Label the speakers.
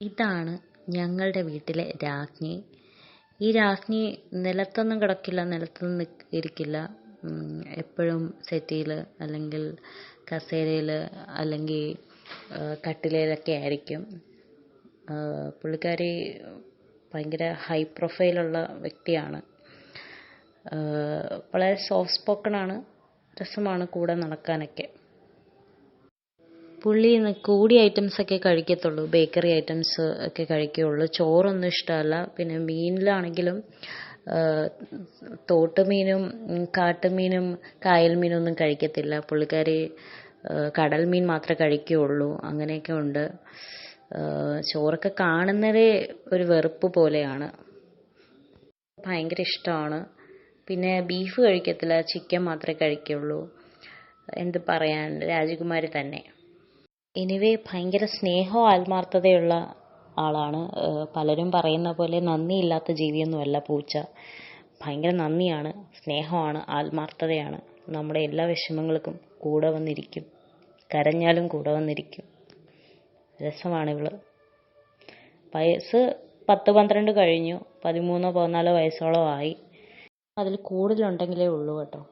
Speaker 1: ഇതാണ് ഞങ്ങളുടെ വീട്ടിലെ രാജ്ഞി. ഈ രാജ്ഞി നിലത്തൊന്നും കിടക്കില്ല നിലത്തൊന്നും ഇരിക്കില്ല. എപ്പോഴും സെറ്റിയിൽ അല്ലെങ്കിൽ കസേരയിൽ അല്ലെങ്കിൽ കട്ടിലയിലൊക്കെ ആയിരിക്കും. പുള്ളിക്കാരി ഭയങ്കര ഹൈ പ്രൊഫൈലുള്ള വ്യക്തിയാണ്. വളരെ സോഫ്റ്റ് സ്പോക്കൺ ആണ്. രസമാണ് കൂടെ നടക്കാനൊക്കെ. പുള്ളി കൂടിയ ഐറ്റംസൊക്കെ കഴിക്കത്തുള്ളൂ. ബേക്കറി ഐറ്റംസ് ഒക്കെ കഴിക്കുകയുള്ളൂ. ചോറൊന്നും ഇഷ്ടമല്ല. പിന്നെ മീനിലാണെങ്കിലും തോട്ടുമീനും കാട്ടുമീനും കായൽ മീനും ഒന്നും കഴിക്കത്തില്ല. പുള്ളിക്കാരി കടൽ മീൻ മാത്രമേ കഴിക്കുകയുള്ളൂ. അങ്ങനെയൊക്കെ ഉണ്ട്. ചോറൊക്കെ കാണുന്നതേ ഒരു വെറുപ്പ് പോലെയാണ്. ഭയങ്കര ഇഷ്ടമാണ്. പിന്നെ ബീഫ് കഴിക്കത്തില്ല. ചിക്കൻ മാത്രമേ കഴിക്കുകയുള്ളൂ. എന്ത് പറയാൻ? രാജകുമാരി തന്നെ. എനിവേ ഭയങ്കര സ്നേഹവും ആത്മാർത്ഥതയുള്ള ആളാണ്. പലരും പറയുന്ന പോലെ നന്ദിയില്ലാത്ത ജീവിയൊന്നുമല്ല പൂച്ച. ഭയങ്കര നന്ദിയാണ് സ്നേഹമാണ് ആത്മാർത്ഥതയാണ്. നമ്മുടെ എല്ലാ വിഷമങ്ങൾക്കും കൂടെ വന്നിരിക്കും. കരഞ്ഞാലും കൂടെ വന്നിരിക്കും. രസമാണ് ഇവൾ. വയസ്സ് പത്ത് പന്ത്രണ്ട് കഴിഞ്ഞു. പതിമൂന്നോ പതിനാലോ വയസ്സോളം ആയി. അതിൽ കൂടുതലുണ്ടെങ്കിലേ ഉള്ളൂ കേട്ടോ.